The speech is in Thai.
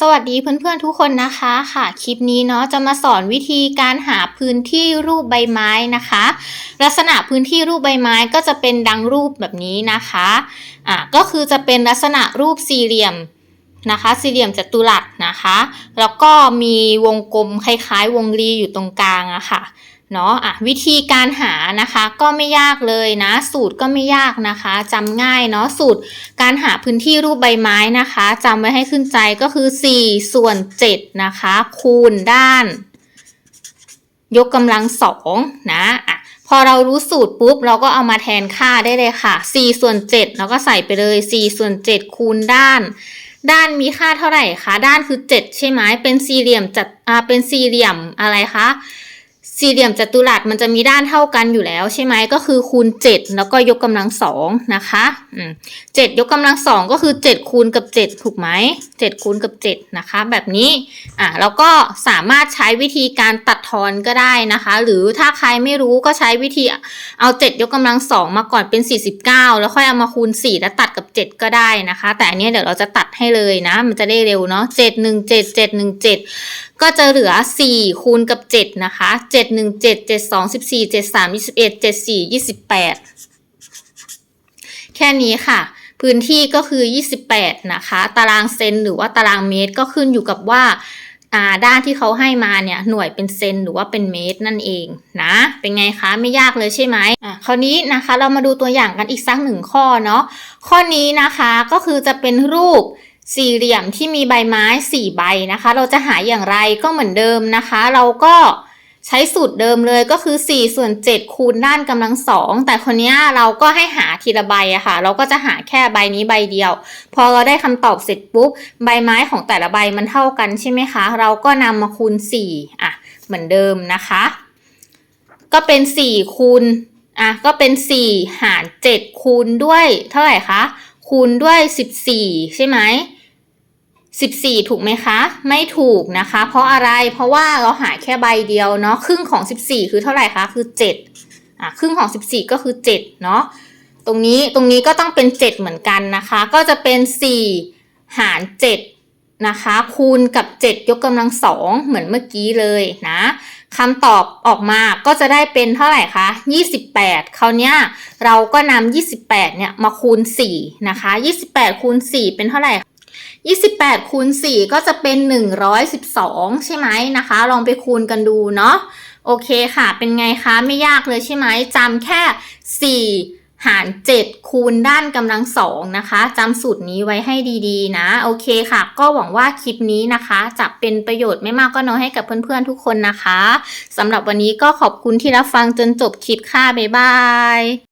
สวัสดีเพื่อนๆทุกคนนะคะค่ะ คลิปนี้เนาะจะมาสอนวิธีการหาพื้นที่รูปใบไม้นะคะ ลักษณะพื้นที่รูปใบไม้ก็จะเป็นดังรูปแบบนี้นะคะอะก็คือจะเป็นลักษณะรูปสี่เหลี่ยม นะคะ สี่เหลี่ยมจัตุรัสนะคะ แล้วก็มีวงกลมคล้ายๆ วงรีอยู่ตรงกลางอะค่ะเนาะอะวิธีการหานะคะก็ไม่ยากเลยนะ สูตรก็ไม่ยากนะคะจำง่ายเนาะสูตรการหาพื้นที่รูปใบไม้นะคะจำไว้ให้ขึ้นใจก็คือ 4 ส่วน 7 นะคะ คูณด้าน ยกกำลังสองนะอะพอเรารู้สูตรปุ๊บ เราก็เอามาแทนค่าได้เลยค่ะ 4 ส่วน7เราก็ใส่ไปเลย 4 ส่วน 7 คูณด้าน ด้านมีค่าเท่าไหร่คะ ด้านคือ 7 ใช่ไหมเป็นสี่เหลี่ยมจัดอ่าเป็นสี่เหลี่ยมอะไรคะ สี่เหลี่ยมจัตุรัสมันจะมีด้านเท่ากันอยู่แล้วใช่ไหมก็คือคูณ 7 แล้วก็ยกกำลังสองนะคะอืมเจ็ดยกกำลังสองก็คือ 7 คูณกับ 7 ถูกไหม7คูณกับ 7 นะคะ แบบนี้อะแล้วก็สามารถใช้วิธีการตัดทอนก็ได้นะคะ หรือถ้าใครไม่รู้ก็ใช้วิธีเอา 7 ยกกำลังสองมาก่อนเป็น 49 แล้วค่อยเอามาคูณ 4 แล้วตัดกับ 7 ก็ได้นะคะ แต่อันนี้เดี๋ยวเราจะตัดให้เลยนะ มันจะได้เร็วเนาะ7 1 7 7 1 7 ก็จะเหลือ 4 คูณกับ 7 นะคะ 7 1 7 7 2 14 7 3 21 7 4 28 แค่นี้ค่ะ พื้นที่ก็คือ 28 นะคะ ตารางเซนหรือว่าตารางเมตรก็ขึ้นอยู่กับว่าด้านที่เขาให้มาเนี่ยหน่วยเป็นเซนหรือว่าเป็นเมตรนั่นเองนะ เป็นไงคะไม่ยากเลยใช่ไหมอะคราวนี้นะคะเรามาดูตัวอย่างกันอีกสักหนึ่งข้อเนาะข้อนี้นะคะก็คือจะเป็นรูป สี่เหลี่ยมที่มีใบไม้สี่ใบนะคะ เราจะหาอย่างไรก็เหมือนเดิมนะคะ เราก็ใช้สูตรเดิมเลยก็คือ4ส่วน7คูณด้านกำลังสองแต่คนนี้เราก็ให้หาทีละใบอะค่ะ เราก็จะหาแค่ใบนี้ใบเดียว พอเราได้คำตอบเสร็จปุ๊บ ใบไม้ของแต่ละใบมันเท่ากันใช่ไหมคะ เราก็นำมาคูณ4อะเหมือนเดิมนะคะ ก็เป็น 4 คูณอะก็เป็น 4 หาร 7 คูณด้วย เท่าไหร่คะคูณด้วย 14 ใช่ไหม 14 ถูกไหมคะ ไม่ถูกนะคะ เพราะอะไรเพราะว่าเราหาแค่ใบเดียวเนาะครึ่งของ 14 คือเท่าไหร่คะคือ 7อะครึ่งของ 14 ก็คือ 7 เนาะตรงนี้ตรงนี้ก็ต้องเป็น 7 เหมือนกันนะคะ ก็จะเป็น 4 หาร 7 นะคะ คูณกับ 7 ยกกำลังสองเหมือนเมื่อกี้เลยนะคำตอบออกมาก็จะได้เป็นเท่าไหร่คะ 28 คราวเนี้เราก็นำ28 เนี่ยมาคูณ 4 นะคะ 28 คูณ 4 เป็นเท่าไหร่ 28คูณ4ก็จะเป็น 112 ใช่ไหมนะคะ ลองไปคูณกันดูเนาะโอเคค่ะ เป็นไงคะไม่ยากเลยใช่ไหมจำแค่ 4 หาร 7 คูณด้านกำลังสองนะคะจำสูตรนี้ไว้ให้ดีๆ นะ โอเคค่ะ ก็หวังว่าคลิปนี้นะคะ จะเป็นประโยชน์ไม่มากก็น้อยให้กับเพื่อนๆทุกคนนะคะสำหรับวันนี้ก็ขอบคุณที่รับฟังจนจบคลิปค่ะ บ๊ายบาย